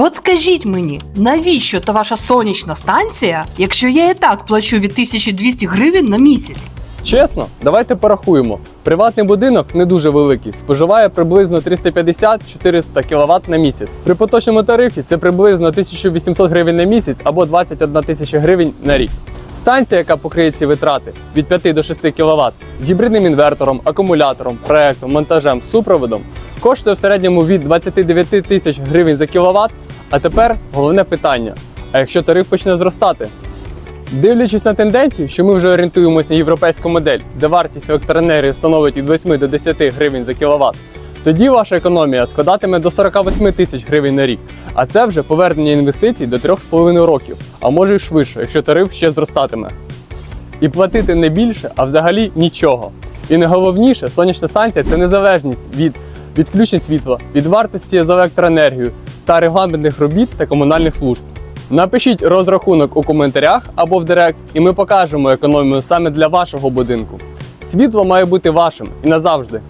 От скажіть мені, навіщо та ваша сонячна станція, якщо я і так плачу від 1200 гривень на місяць? Чесно, давайте порахуємо. Приватний будинок не дуже великий, споживає приблизно 350-400 кВт на місяць. При поточному тарифі це приблизно 1800 гривень на місяць або 21 тисяча гривень на рік. Станція, яка покриє ці витрати від 5 до 6 кВт з гібридним інвертором, акумулятором, проектом, монтажем, супроводом, коштує в середньому від 29 тисяч гривень за кВт. А тепер головне питання: а якщо тариф почне зростати? Дивлячись на тенденцію, що ми вже орієнтуємось на європейську модель, де вартість електроенергії становить від 8 до 10 гривень за кіловат, тоді ваша економія складатиме до 48 тисяч гривень на рік. А це вже повернення інвестицій до 3,5 років, а може й швидше, якщо тариф ще зростатиме. І платити не більше, а взагалі нічого. І найголовніше, сонячна станція це незалежність від відключень світла, від вартості за електроенергію та регламентних робіт та комунальних служб. Напишіть розрахунок у коментарях або в директ, і ми покажемо економію саме для вашого будинку. Світло має бути вашим і назавжди.